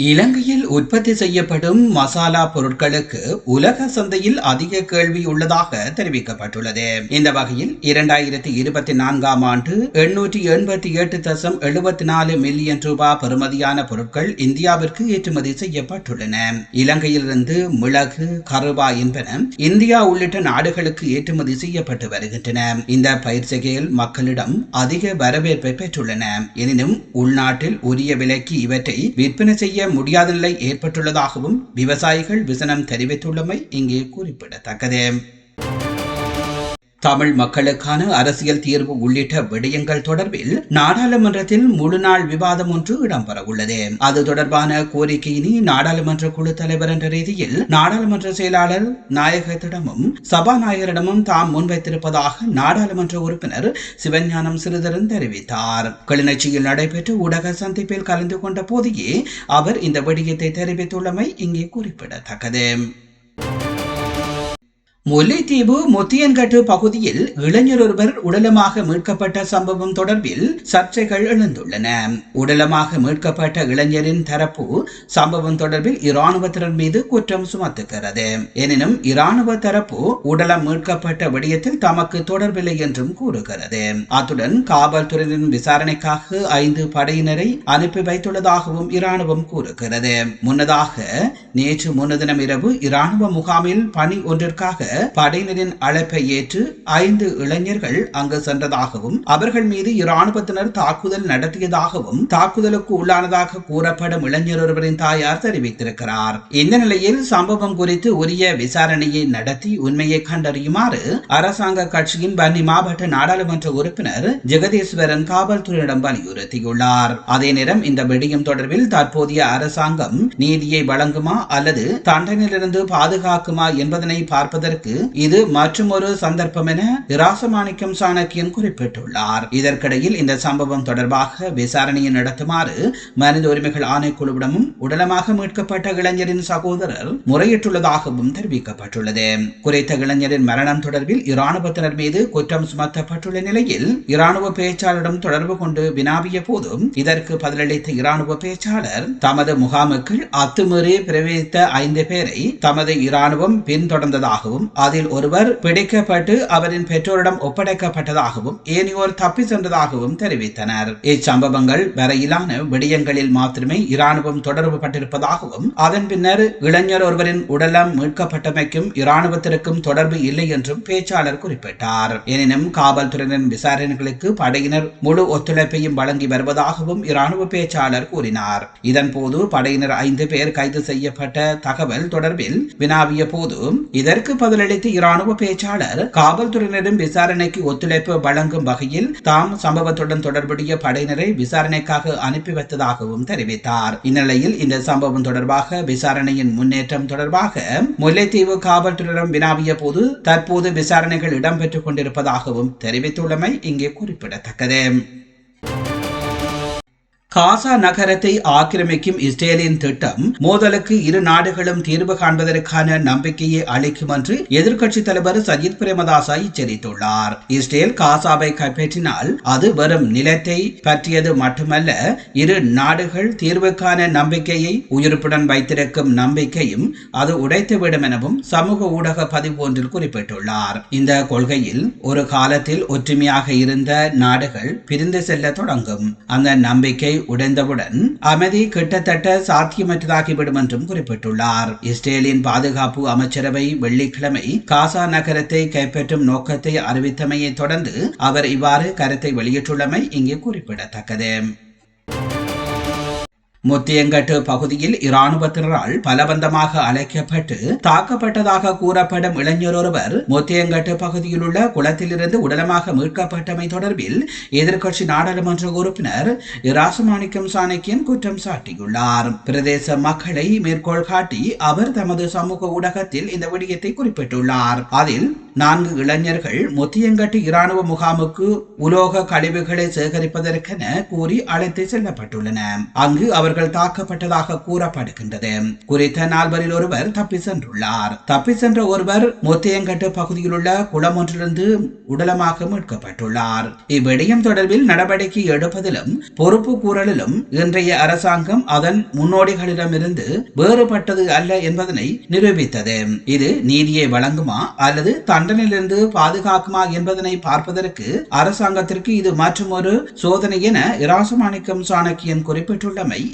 இலங்கையில் உற்பத்தி செய்யப்படும் மசாலா பொருட்களுக்கு உலக சந்தையில் அதிக கேள்வி உள்ளதாக தெரிவிக்கப்பட்டுள்ளது. இந்த வகையில் இரண்டாயிரத்தி இருபத்தி நான்காம் ஆண்டு எண்ணூற்றி எண்பத்தி எட்டு தசம் எழுபத்தி நாலு மில்லியன் ரூபாய் பெறுமதியான பொருட்கள் இந்தியாவிற்கு ஏற்றுமதி செய்யப்பட்டுள்ளன. இலங்கையிலிருந்து மிளகு கருவா என்பன இந்தியா உள்ளிட்ட நாடுகளுக்கு ஏற்றுமதி செய்யப்பட்டு வருகின்றன. இந்த பயிற்சிகையில் மக்களிடம் அதிக வரவேற்பை பெற்றுள்ளன. எனினும் உள்நாட்டில் உரிய விலைக்கு இவற்றை விற்பனை செய்ய முடியாத நிலை ஏற்பட்டுள்ளதாகவும் விவசாயிகள் விசனம் தெரிவித்துள்ளமை இங்கே குறிப்பிடத்தக்கது. தமிழ் மக்களுக்கான அரசியல் தீர்வு உள்ளிட்ட விடயங்கள் தொடர்பில் நாடாளுமன்றத்தில் முழு நாள் விவாதம் ஒன்று இடம்பெறவுள்ளது. அது தொடர்பான கோரிக்கையினை நாடாளுமன்ற குழு தலைவர் என்ற ரீதியில் நாடாளுமன்ற செயலாளர் நாயகத்திடமும் சபாநாயகரிடமும் தாம் முன்வைத்திருப்பதாக நாடாளுமன்ற உறுப்பினர் சிவஞானம் சிறிதரன் தெரிவித்தார். கிளிநொச்சியில் நடைபெற்ற ஊடக சந்திப்பில் கலந்து கொண்ட போதையே அவர் இந்த விடயத்தை தெரிவித்துள்ளமை இங்கே குறிப்பிடத்தக்கது. முல்லைத்தீவு முத்தியன்கட்டு பகுதியில் இளைஞர் ஒருவர் உடலமாக மீட்கப்பட்ட சம்பவம் தொடர்பில் சர்ச்சைகள் எழுந்துள்ளன. உடலமாக மீட்கப்பட்ட இளைஞரின் தரப்பு சம்பவம் தொடர்பில் இராணுவத்தினர் மீது குற்றம் சுமத்துகிறது. எனினும் இராணுவ தரப்பு உடலம் மீட்கப்பட்ட விடயத்தில் தமக்கு தொடர்பில்லை என்றும் கூறுகிறது. அத்துடன் காவல்துறையின் விசாரணைக்காக ஐந்து படையினரை அனுப்பி வைத்துள்ளதாகவும் இராணுவம் கூறுகிறது. முன்னதாக நேற்று முன்னதினம் இரவு இராணுவ முகாமில் பணி ஒன்றிற்காக படையினரின் அழைப்பை ஏற்று ஐந்து இளைஞர்கள் அங்கு சென்றதாகவும் அவர்கள் மீது இராணுவத்தினர் தாக்குதல் நடத்தியதாகவும் தாக்குதலுக்கு உள்ளானதாக கூறப்படும் இளைஞர் ஒருவரின் தாயார் தெரிவித்திருக்கிறார். இந்த நிலையில் சம்பவம் குறித்து உரிய விசாரணையை நடத்தி உண்மையை கண்டறியுமாறு அரசாங்க கட்சியின் பன்னி மாவட்ட நாடாளுமன்ற உறுப்பினர் ஜெகதீஸ்வரன் காவல்துறையிடம் வலியுறுத்தியுள்ளார். அதே நேரம் இந்த விடயம் தொடர்பில் தற்போதைய அரசாங்கம் நீதியை வழங்குமா அல்லது தண்டனையிலிருந்து பாதுகாக்குமா என்பதனை பார்ப்பதற்கு இது மற்றொரு சந்தர்ப்பம் என இராசமாணிக்கம் சாணக்கியன் குறிப்பிட்டுள்ளார். இதற்கிடையில் இந்த சம்பவம் தொடர்பாக விசாரணையை நடத்துமாறு மனித உரிமைகள் ஆணைக்குழுவிடமும் உடலமாக மீட்கப்பட்ட இளைஞரின் சகோதரர் முறையிட்டுள்ளதாகவும் தெரிவிக்கப்பட்டுள்ளது. குறித்த இளைஞரின் மரணம் தொடர்பில் இராணுவத்தினர் மீது குற்றம் சுமத்தப்பட்டுள்ள நிலையில் இராணுவ பேச்சாளரிடம் தொடர்பு கொண்டு வினாவிய போதும் இதற்கு பதிலளித்த இராணுவ பேச்சாளர் தமது முகாமுக்குள் அத்துமீறி பிரவேசித்த ஐந்து பேரை தமது இராணுவம் பின்தொடர்ந்ததாகவும் அதில் ஒருவர் பிடிக்கப்பட்டு அவரின் பெற்றோரிடம் ஒப்படைக்கப்பட்டதாகவும் ஏனையோர் தப்பி சென்றதாகவும் தெரிவித்தனர். இச்சம்பவங்கள் வரையிலான விடயங்களில் மாத்திரமே இராணுவம் தொடர்பு பட்டிருப்பதாகவும் அதன் பின்னர் இளைஞர் ஒருவரின் உடலம் மீட்கப்பட்டமைக்கும் இராணுவத்திற்கும் தொடர்பு இல்லை என்றும் பேச்சாளர் குறிப்பிட்டார். எனினும் காவல்துறையினரின் விசாரணைகளுக்கு படையினர் முழு ஒத்துழைப்பையும் வழங்கி வருவதாகவும் இராணுவ பேச்சாளர் கூறினார். இதன்போது படையினர் ஐந்து பேர் கைது செய்யப்பட்ட தகவல் தொடர்பில் வினாவிய போது இதற்கு பதிலளித்த இராணுவ பேச்சாளர் காவல்துறையினரும் விசாரணைக்கு ஒத்துழைப்பு வழங்கும் வகையில் தாம் சம்பவத்துடன் தொடர்புடைய படையினரை விசாரணைக்காக அனுப்பி வைத்ததாகவும் தெரிவித்தார். இந்நிலையில் இந்த சம்பவம் தொடர்பாக விசாரணையின் முன்னேற்றம் தொடர்பாக முல்லைத்தீவு காவல்துறையிடம் வினாவிய போது தற்போது விசாரணைகள் இடம்பெற்றுக் கொண்டிருப்பதாகவும் தெரிவித்துள்ளமை இங்கே குறிப்பிடத்தக்கது. காசா நகரத்தை ஆக்கிரமிக்கும் இஸ்ரேலின் திட்டம் மோதலுக்கு இரு நாடுகளும் தீர்வு காண்பதற்கான நம்பிக்கையை அளிக்கும் என்று எதிர்க்கட்சி தலைவர் சஜித் பிரேமதாசா எச்சரித்துள்ளார். இஸ்ரேல் காசாவை கைப்பற்றினால் அது வெறும் நிலத்தை பற்றியது மட்டுமல்ல இரு நாடுகள் தீர்வுக்கான நம்பிக்கையை உயிர்ப்புடன் வைத்திருக்கும் நம்பிக்கையும் அது உடைத்துவிடும் எனவும் சமூக ஊடக பதிவு ஒன்றில் குறிப்பிட்டுள்ளார். இந்த கொள்கையில் ஒரு காலத்தில் ஒற்றுமையாக இருந்த நாடுகள் பிரிந்து செல்ல தொடங்கும். அந்த நம்பிக்கை உடைந்தவுடன் அமைதி கிட்டத்தட்ட சாத்தியமற்றதாகிவிடும் என்றும் குறிப்பிட்டுள்ளார். இஸ்ரேலின் பாதுகாப்பு அமைச்சரவை வெள்ளிக்கிழமை காசா நகரத்தை கைப்பற்றும் நோக்கத்தை அறிவித்தமையை தொடர்ந்து அவர் இவ்வாறு கருத்தை வெளியிட்டுள்ளமை இங்கே குறிப்பிடத்தக்கது. முத்தியங்கட்டு பகுதியில் இராணுவத்தினரால் பலவந்தமாக அழைக்கப்பட்டு தாக்கப்பட்டதாக கூறப்படும் இளைஞர் ஒருவர் முத்தியங்கட்டு பகுதியில் உள்ள குளத்திலிருந்து உடலமாக மீட்கப்பட்டமை தொடர்பில் எதிர்க்கட்சி நாடாளுமன்ற உறுப்பினர் இராசமாணிக்கம் சாணக்கியன் குற்றம் சாட்டியுள்ளார். பிரதேச மக்களை மேற்கோள் காட்டி அவர் தமது சமூக ஊடகத்தில் இந்த விடயத்தை குறிப்பிட்டுள்ளார். அதில் நான்கு இளைஞர்கள் முத்தியங்கட்டு இராணுவ முகாமுக்கு உலோக கழிவுகளை சேகரிப்பதற்கென கூறி அழைத்து செல்லப்பட்டுள்ளன. அங்கு அவர்கள் தாக்கப்பட்டதாக கூறப்படுகின்றது. குறித்த நால்வரில் ஒருவர் தப்பி சென்றுள்ளார். தப்பி சென்ற ஒருவர் மொத்தையங்கட்டு பகுதியில் உள்ள குளம் ஒன்றிலிருந்து உடலமாக மீட்கப்பட்டுள்ளார். இவ்விடயம் தொடர்பில் நடவடிக்கை எடுப்பதிலும் பொறுப்பு கூறலிலும் இன்றைய அரசாங்கம் அதன் முன்னோடிகளிடமிருந்து வேறுபட்டது அல்ல என்பதனை நிரூபித்தது. இது நீதியை வழங்குமா அல்லது தண்டனையிலிருந்து பாதுகாக்குமா என்பதனை பார்ப்பதற்கு அரசாங்கத்திற்கு இது மற்றும் ஒரு சோதனை என இராசமாணிக்கம் சாணக்கியன் குறிப்பிட்டுள்ளமை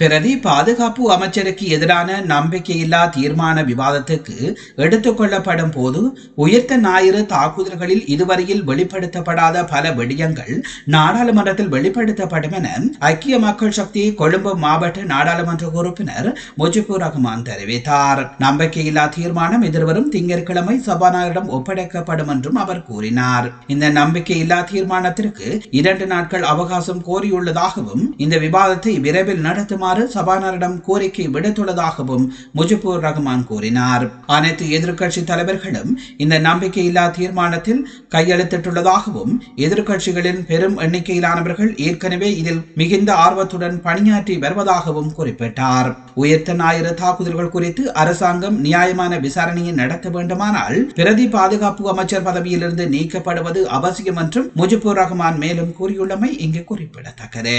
பிறதி பாதுகாப்பு அமைச்சருக்கு எதிரான நம்பிக்கையில்லா தீர்மான விவாதத்துக்கு எடுத்துக்கொள்ளப்படும் போது உயிர்த்த ஞாயிறு தாக்குதல்களில் இதுவரையில் வெளிப்படுத்தப்படாத பல விடயங்கள் நாடாளுமன்றத்தில் வெளிப்படுத்தப்படும் என ஐக்கிய மக்கள் சக்தி கொழும்பு மாவட்ட நாடாளுமன்ற உறுப்பினர் முஜிபுர் ரஹ்மான் தெரிவித்தார். நம்பிக்கையில்லா தீர்மானம் எதிர்வரும் திங்கட்கிழமை சபாநாயகரிடம் ஒப்படைக்கப்படும் என்றும் அவர் கூறினார். இந்த நம்பிக்கையில்லா தீர்மானத்திற்கு இரண்டு நாட்கள் அவகாசம் கோரியுள்ளதாகவும் இந்த விவாதத்தை விரைவில் நடத்துமாறு சபாநாயகரிடம் கோரிக்கை விடுத்துள்ளதாகவும் முஜிபுர் ரஹ்மான் கூறினார். அனைத்து எதிர்க்கட்சி தலைவர்களும் இந்த நம்பிக்கையில்லா தீர்மானத்தில் கையெழுத்திட்டுள்ளதாகவும் எதிர்க்கட்சிகளின் பெரும் எண்ணிக்கையிலானவர்கள் ஏற்கனவே இதில் மிகுந்த ஆர்வத்துடன் பணியாற்றி வருவதாகவும் குறிப்பிட்டார். உயர்த்த ஞாயிறு தாக்குதல்கள் குறித்து அரசாங்கம் நியாயமான விசாரணையை நடத்த வேண்டுமானால் பிரதி பாதுகாப்பு அமைச்சர் பதவியிலிருந்து நீக்கப்படுவது அவசியம் என்றும் முஜிபுர் ரஹ்மான் மேலும் கூறியுள்ளமை இங்கு குறிப்பிடத்தக்கது.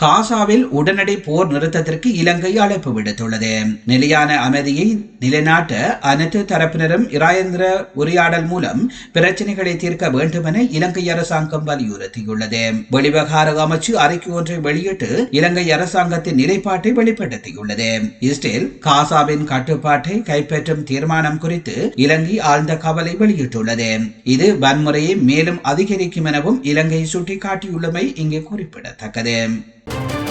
காசாவில் உடனடி போர் நிறுத்தத்திற்கு இலங்கை அழைப்பு விடுத்துள்ளது. நிலையான அமைதியை நிலைநாட்ட அனைத்து தரப்பினரும் இராயந்திர உரையாடல் மூலம் பிரச்சனைகளை தீர்க்க வேண்டும் என இலங்கை அரசாங்கம் வலியுறுத்தியுள்ளது. வெளிவகார அமைச்சு அறிக்கை ஒன்றை வெளியிட்டு இலங்கை அரசாங்கத்தின் நிலைப்பாட்டை வெளிப்படுத்தியுள்ளது. இஸ்ரேல் காசாவின் கட்டுப்பாட்டை கைப்பற்றும் தீர்மானம் குறித்து இலங்கை ஆழ்ந்த கவலை வெளியிட்டுள்ளது. இது வன்முறையை மேலும் அதிகரிக்கும் எனவும் இலங்கை சுட்டிக்காட்டியுள்ளமை இங்கே குறிப்பிடத்தக்கது. Thank you.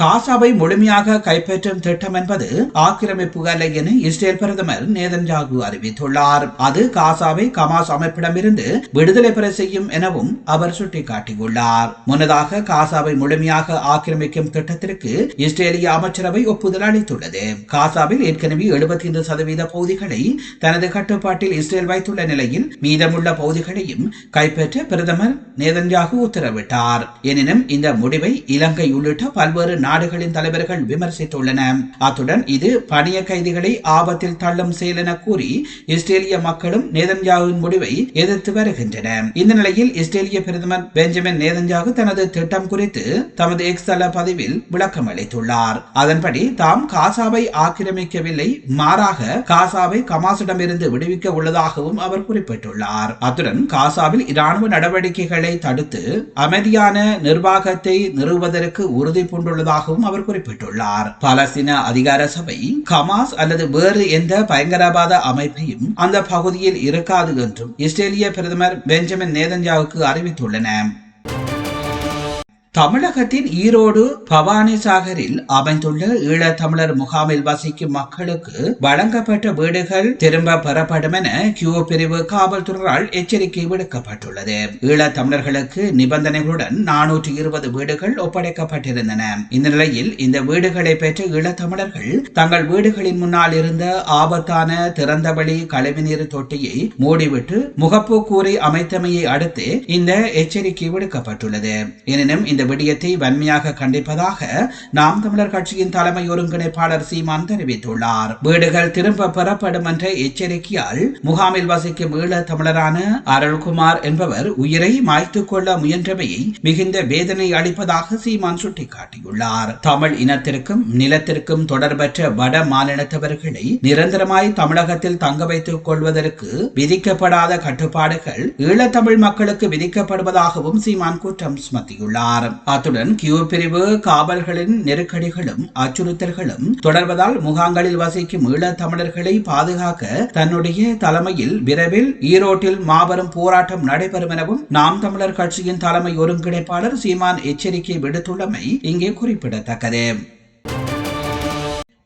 காசாவை முழுமையாக கைப்பற்றும் திட்டம் என்பது ஆக்கிரமிப்பு அல்ல என இஸ்ரேல் பிரதமர் நேதன்யாகு அறிவித்துள்ளார். அது காசாவை கமாஸ் அமைப்பிடமிருந்து விடுதலை பெற செய்யும் எனவும் அவர் சுட்டிக்காட்டியுள்ளார். முன்னதாக காசாவை முழுமையாக ஆக்கிரமிக்கும் திட்டத்திற்கு இஸ்ரேலிய அமைச்சரவை ஒப்புதல் அளித்துள்ளது. காசாவில் ஏற்கனவே எழுபத்தி ஐந்து சதவீத பகுதிகளை தனது கட்டுப்பாட்டில் இஸ்ரேல் வைத்துள்ள நிலையில் மீதமுள்ள பகுதிகளையும் கைப்பற்ற பிரதமர் நேதன்யாகு உத்தரவிட்டார். எனினும் இந்த முடிவை இலங்கை உள்ளிட்ட பல்வேறு நாடுகளின் தலைவர்கள் விமர்சித்துள்ளன அத்துடன் இது பணிய கைதிகளை ஆபத்தில் தள்ளும் செயல் என கூறி இஸ்ரேலிய மக்களும் நேதன்யாவின் முடிவை எதிர்த்து வருகின்றன இந்த நிலையில் இஸ்ரேலிய பிரதமர் பெஞ்சமின் நேதன்யாகு தனது திட்டம் குறித்து தமது எக்ஸ் தள பதிவில் விளக்கம் அளித்துள்ளார். அதன்படி தாம் காசாவை ஆக்கிரமிக்கவில்லை மாறாக காசாவை கமாசிடமிருந்து விடுவிக்க உள்ளதாகவும் அவர் குறிப்பிட்டுள்ளார். அத்துடன் காசாவில் இராணுவ நடவடிக்கைகளை தடுத்து அமைதியான நிர்வாகத்தை நிறுவுவதற்கு உறுதி பூண்டுள்ளதாகவும் அவர் குறிப்பிட்டுள்ளார். பாலஸ்தீன அதிகார சபை கமாஸ் அல்லது வேறு எந்த பயங்கரவாத அமைப்பையும் அந்த பகுதியில் இருக்காது என்றும் இஸ்ரேலிய பிரதமர் பெஞ்சமின் நேதன்யாவுக்கு அறிவித்துள்ளன. தமிழகத்தின் ஈரோடு பவானி சாகரில் அமைந்துள்ள ஈழத்தமிழர் முகாமில் வசிக்கும் மக்களுக்கு வழங்கப்பட்ட வீடுகள் திரும்ப பெறப்படும் என கியூ பிரிவு காவல்துறையால் எச்சரிக்கை விடுக்கப்பட்டுள்ளது. ஈழத்தமிழர்களுக்கு நிபந்தனைகளுடன் நானூற்றி இருபது வீடுகள் ஒப்படைக்கப்பட்டிருந்தன. இந்த நிலையில் இந்த வீடுகளை பெற்ற ஈழத்தமிழர்கள் தங்கள் வீடுகளின் முன்னால் இருந்த ஆபத்தான திறந்தவெளி கழிவுநீர் தொட்டியை மூடிவிட்டு முகப்பு கூரை அமைத்தமையை அடுத்து இந்த எச்சரிக்கை விடுக்கப்பட்டுள்ளது. எனினும் இந்த விடயத்தை வன்மையாக கண்டிப்பதாக நாம் தமிழர் கட்சியின் தலைமை ஒருங்கிணைப்பாளர் சீமான் தெரிவித்துள்ளார். வீடுகள் திரும்ப பெறப்படும் என்ற எச்சரிக்கையால் முகாமில் வசிக்கும் ஈழ தமிழரான அருள்குமார் என்பவர் உயிரை மாய்த்துக் கொள்ள முயன்றவை மிகுந்த வேதனை அளிப்பதாக சீமான் சுட்டிக்காட்டியுள்ளார். தமிழ் இனத்திற்கும் நிலத்திற்கும் தொடர்பற்ற வட மாநிலத்தவர்களை நிரந்தரமாய் தமிழகத்தில் தங்க வைத்துக் கொள்வதற்கு விதிக்கப்படாத கட்டுப்பாடுகள் ஈழத்தமிழ் மக்களுக்கு விதிக்கப்படுவதாகவும் சீமான் குற்றம் சுமத்தியுள்ளார். அத்துடன் கியூ பிரிவு காவல்களின் நெருக்கடிகளும் அச்சுறுத்தல்களும் தொடர்வதால் முகாங்களில் வசிக்கும் ஈழ தமிழர்களை பாதுகாக்க தன்னுடைய தலைமையில் விரைவில் ஈரோட்டில் மாபெரும் போராட்டம் நடைபெறும் எனவும் நாம் தமிழர் கட்சியின் தலைமை ஒருங்கிணைப்பாளர் சீமான் எச்சரிக்கை விடுத்துள்ளமை இங்கே குறிப்பிடத்தக்கது.